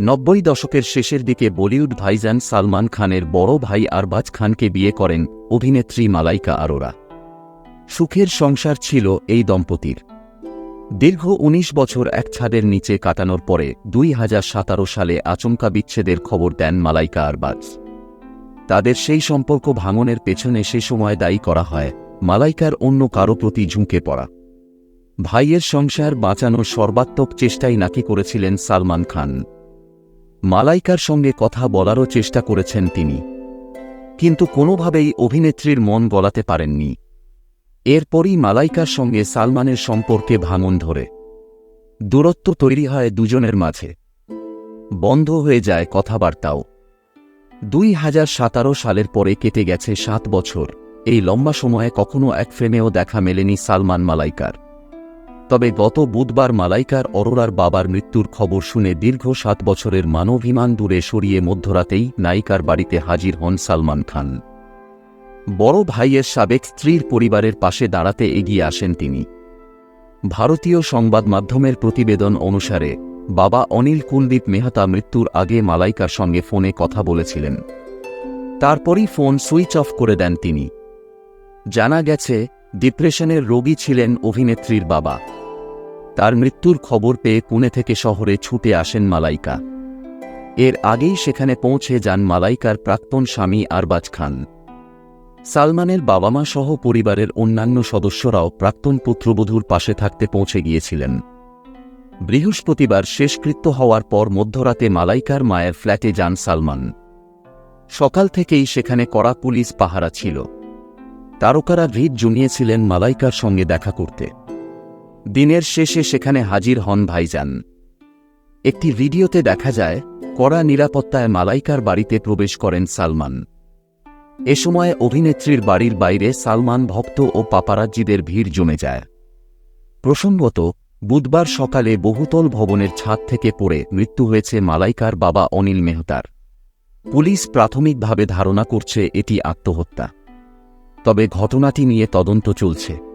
নব্বই দশকের শেষের দিকে বলিউড ভাইজান সালমান খানের বড় ভাই আরবাজ খানকে বিয়ে করেন অভিনেত্রী মালাইকা আরোরা। সুখের সংসার ছিল এই দম্পতির। দীর্ঘ ১৯ বছর এক ছাদের নিচে কাটানোর পরে দুই হাজার সতেরো সালে আচমকা বিচ্ছেদের খবর দেন মালাইকা আরবাজ। তাদের সেই সম্পর্ক ভাঙনের পেছনে সে সময় দায়ী করা হয় মালাইকার অন্য কারও প্রতি ঝুঁকে পড়া। ভাইয়ের সংসার বাঁচানোর সর্বাত্মক চেষ্টাই নাকি করেছিলেন সালমান খান। মালাইকার সঙ্গে কথা বলারও চেষ্টা করেছেন তিনি। কিন্তু কোনোভাবেই অভিনেত্রীর মন গলাতে পারেননি। এরপরই মালাইকার সঙ্গে সালমানের সম্পর্কে ভাঙন ধরে। দূরত্ব তৈরি হয় দুজনের মাঝে। বন্ধ হয়ে যায় কথাবার্তাও। দুই হাজার সতেরো সালের পরে কেটে গেছে সাত বছর। এই লম্বা সময়ে কখনো এক ফ্রেমেও দেখা মেলেনি সালমান মালাইকার। তবে গত বুধবার মালাইকার অরোরার বাবার মৃত্যুর খবর শুনে দীর্ঘ সাত বছরের মানবিমান দূরে সরিয়ে মধ্যরাতেই নায়িকার বাড়িতে হাজির হন সালমান খান। বড় ভাইয়ের সাবেক স্ত্রীর পরিবারের পাশে দাঁড়াতে এগিয়ে আসেন তিনি। ভারতীয় সংবাদ মাধ্যমের প্রতিবেদন অনুসারে, বাবা অনিল কুলদীপ মেহতা মৃত্যুর আগে মালাইকার সঙ্গে ফোনে কথা বলেছিলেন। তারপরই ফোন সুইচ অফ করে দেন তিনি। জানা গেছে, ডিপ্রেশনের রোগী ছিলেন অভিনেত্রীর বাবা। তার মৃত্যুর খবর পেয়ে পুনে থেকে শহরে ছুটে আসেন মালাইকা। এর আগেই সেখানে পৌঁছে যান মালাইকার প্রাক্তন স্বামী আরবাজ খান। সালমানের বাবা মা সহ পরিবারের অন্যান্য সদস্যরাও প্রাক্তন পুত্রবধূর পাশে থাকতে পৌঁছে গিয়েছিলেন। বৃহস্পতিবার শেষকৃত্য হওয়ার পর মধ্যরাতে মালাইকার মায়ের ফ্ল্যাটে যান সালমান। সকাল থেকেই সেখানে কড়া পুলিশ পাহারা ছিল। তারকারা ভিড় জমিয়েছিলেন মালাইকার সঙ্গে দেখা করতে। দিনের শেষে সেখানে হাজির হন ভাইজান। একটি ভিডিওতে দেখা যায়, কড়া নিরাপত্তায় মালাইকার বাড়িতে প্রবেশ করেন সালমান। এ সময় অভিনেত্রীর বাড়ির বাইরে সালমান ভক্ত ও পাপারাজ্জিদের ভিড় জমে যায়। প্রসঙ্গত, বুধবার সকালে বহুতল ভবনের ছাদ থেকে পড়ে মৃত্যু হয়েছে মালাইকার বাবা অনিল মেহতার। পুলিশ প্রাথমিকভাবে ধারণা করছে এটি আত্মহত্যা। তবে ঘটনাটি নিয়ে তদন্ত চলছে।